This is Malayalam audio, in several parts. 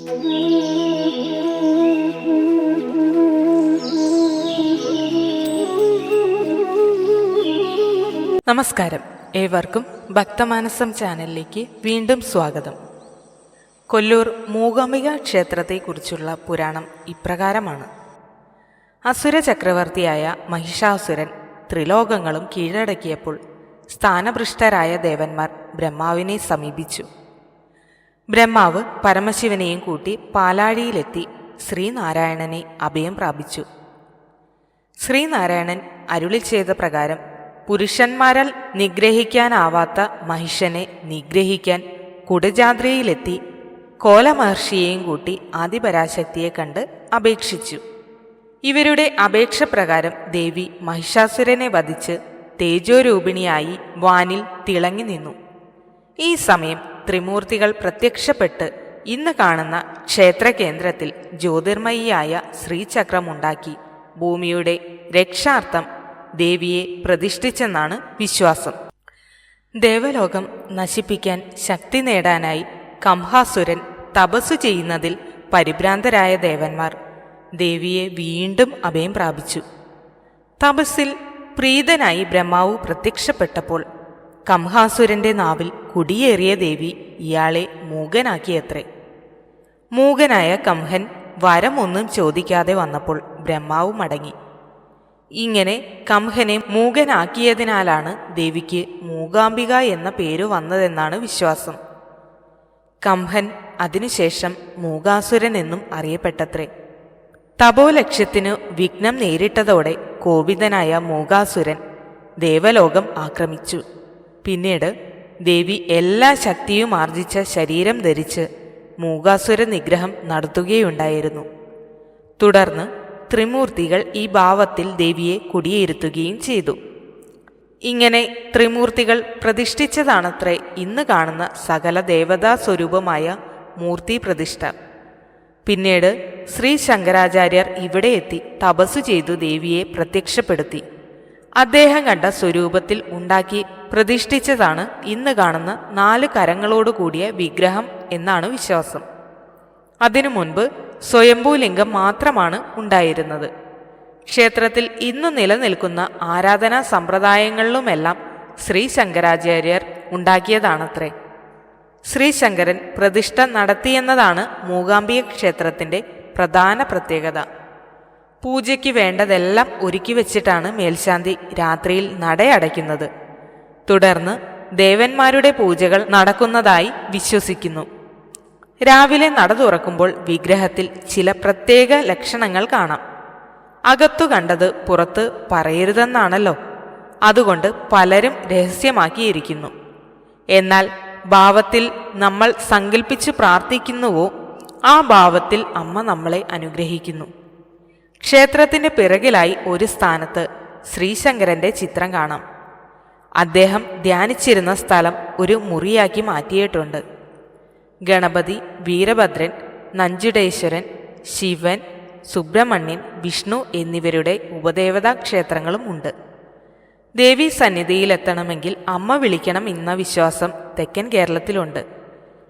നമസ്കാരം. ഏവർക്കും ഭക്തമാനസം ചാനലിലേക്ക് വീണ്ടും സ്വാഗതം. കൊല്ലൂർ മൂകാംബിക ക്ഷേത്രത്തെക്കുറിച്ചുള്ള പുരാണം ഇപ്രകാരമാണ്. അസുര ചക്രവർത്തിയായ മഹിഷാസുരൻ ത്രിലോകങ്ങളും കീഴടക്കിയപ്പോൾ സ്ഥാനഭൃഷ്ടരായ ദേവന്മാർ ബ്രഹ്മാവിനെ സമീപിച്ചു. ബ്രഹ്മാവ് പരമശിവനെയും കൂട്ടി പാലാഴിയിലെത്തി ശ്രീനാരായണനെ അഭയം പ്രാപിച്ചു. ശ്രീനാരായണൻ അരുളി ചെയ്ത പ്രകാരം പുരുഷന്മാരാൽ നിഗ്രഹിക്കാനാവാത്ത മഹിഷനെ നിഗ്രഹിക്കാൻ കുടജാദ്രയിലെത്തി കോലമഹർഷിയെയും കൂട്ടി ആദിപരാശക്തിയെ കണ്ട് അപേക്ഷിച്ചു. ഇവരുടെ അപേക്ഷ പ്രകാരം ദേവി മഹിഷാസുരനെ വധിച്ച് തേജോരൂപിണിയായി വാനിൽ തിളങ്ങി നിന്നു. ഈ സമയം ത്രിമൂർത്തികൾ പ്രത്യക്ഷപ്പെട്ട് ഇന്ന് കാണുന്ന ക്ഷേത്രകേന്ദ്രത്തിൽ ജ്യോതിർമയിയായ ശ്രീചക്രമുണ്ടാക്കി. ഭൂമിയുടെ രക്ഷാർത്ഥം ദേവിയെ പ്രതിഷ്ഠിച്ചെന്നാണ് വിശ്വാസം. ദേവലോകം നശിപ്പിക്കാൻ ശക്തി നേടാനായി കംഹാസുരൻ തപസ്സു ചെയ്യുന്നതിൽ പരിഭ്രാന്തരായ ദേവന്മാർ ദേവിയെ വീണ്ടും അഭയം പ്രാപിച്ചു. തപസ്സിൽ പ്രീതനായി ബ്രഹ്മാവ് പ്രത്യക്ഷപ്പെട്ടപ്പോൾ കംഹാസുരന്റെ നാവിൽ കുടിയേറിയ ദേവി ഇയാളെ മൂകനാക്കിയത്രേ. മൂകനായ കംഹൻ വരമൊന്നും ചോദിക്കാതെ വന്നപ്പോൾ ബ്രഹ്മാവ് മടങ്ങി. ഇങ്ങനെ കംഹനെ മൂകനാക്കിയതിനാലാണ് ദേവിക്ക് മൂകാംബിക എന്ന പേര് വന്നതെന്നാണ് വിശ്വാസം. കംഹൻ അതിനുശേഷം മൂകാസുരൻ എന്നും അറിയപ്പെട്ടത്രേ. തപോലക്ഷ്യത്തിനു വിഘ്നം നേരിട്ടതോടെ കോപിതനായ മൂകാസുരൻ ദേവലോകം ആക്രമിച്ചു. പിന്നീട് ദേവി എല്ലാ ശക്തിയും ആർജിച്ച ശരീരം ധരിച്ച് മൂകാസുര നിഗ്രഹം നടത്തുകയുണ്ടായിരുന്നു. തുടർന്ന് ത്രിമൂർത്തികൾ ഈ ഭാവത്തിൽ ദേവിയെ കുടിയിരുത്തുകയും ചെയ്തു. ഇങ്ങനെ ത്രിമൂർത്തികൾ പ്രതിഷ്ഠിച്ചതാണത്രേ ഇന്ന് കാണുന്ന സകല ദേവതാ സ്വരൂപമായ മൂർത്തി പ്രതിഷ്ഠ. പിന്നീട് ശ്രീ ശങ്കരാചാര്യർ ഇവിടെ എത്തി തപസ്സു ചെയ്തു ദേവിയെ പ്രത്യക്ഷപ്പെടുത്തി. അദ്ദേഹം കണ്ട സ്വരൂപത്തിൽ ഉണ്ടാക്കി പ്രതിഷ്ഠിച്ചതാണ് ഇന്ന് കാണുന്ന നാല് കരങ്ങളോട് കൂടിയ വിഗ്രഹം എന്നാണ് വിശ്വാസം. അതിനു മുൻപ് സ്വയംഭൂലിംഗം മാത്രമാണ് ഉണ്ടായിരുന്നത്. ക്ഷേത്രത്തിൽ ഇന്ന് നിലനിൽക്കുന്ന ആരാധനാ സമ്പ്രദായങ്ങളിലുമെല്ലാം ശ്രീ ശങ്കരാചാര്യർ ഉണ്ടാക്കിയതാണത്രേ. ശ്രീ ശങ്കരൻ പ്രതിഷ്ഠ നടത്തിയെന്നതാണ് മൂകാംബിക ക്ഷേത്രത്തിന്റെ പ്രധാന പ്രത്യേകത. പൂജയ്ക്ക് വേണ്ടതെല്ലാം ഒരുക്കി വെച്ചിട്ടാണ് മേൽശാന്തി രാത്രിയിൽ നടയടയ്ക്കുന്നത്. തുടർന്ന് ദേവന്മാരുടെ പൂജകൾ നടക്കുന്നതായി വിശ്വസിക്കുന്നു. രാവിലെ നട തുറക്കുമ്പോൾ വിഗ്രഹത്തിൽ ചില പ്രത്യേക ലക്ഷണങ്ങൾ കാണാം. അകത്തു കണ്ടത് പുറത്ത് പറയരുതെന്നാണല്ലോ. അതുകൊണ്ട് പലരും രഹസ്യമാക്കിയിരിക്കുന്നു. എന്നാൽ ഭാവത്തിൽ നമ്മൾ സങ്കല്പിച്ച് പ്രാർത്ഥിക്കുന്നുവോ ആ ഭാവത്തിൽ അമ്മ നമ്മളെ അനുഗ്രഹിക്കുന്നു. ക്ഷേത്രത്തിന്റെ പിറകിലായി ഒരു സ്ഥാനത്ത് ശ്രീശങ്കരന്റെ ചിത്രം കാണാം. അദ്ദേഹം ധ്യാനിച്ചിരുന്ന സ്ഥലം ഒരു മുറിയാക്കി മാറ്റിയിട്ടുണ്ട്. ഗണപതി വീരഭദ്രൻ നഞ്ചുടേശ്വരൻ ശിവൻ സുബ്രഹ്മണ്യൻ വിഷ്ണു എന്നിവരുടെ ഉപദേവതാ ക്ഷേത്രങ്ങളും ഉണ്ട്. ദേവി സന്നിധിയിലെത്തണമെങ്കിൽ അമ്മ വിളിക്കണം എന്ന വിശ്വാസം തെക്കൻ കേരളത്തിലുണ്ട്.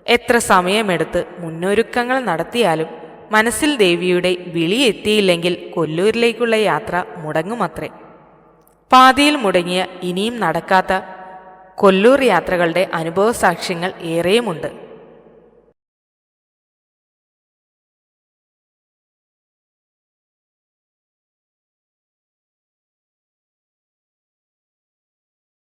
എത്ര സമയമെടുത്ത് മുന്നൊരുക്കങ്ങൾ നടത്തിയാലും മനസ്സിൽ ദേവിയുടെ വിളിയെത്തിയില്ലെങ്കിൽ കൊല്ലൂരിലേക്കുള്ള യാത്ര മുടങ്ങുമത്രേ. പാതിയിൽ മുടങ്ങിയ ഇനിയും നടക്കാത്ത കൊല്ലൂർ യാത്രകളുടെ അനുഭവ സാക്ഷ്യങ്ങൾ ഏറെയുമുണ്ട്.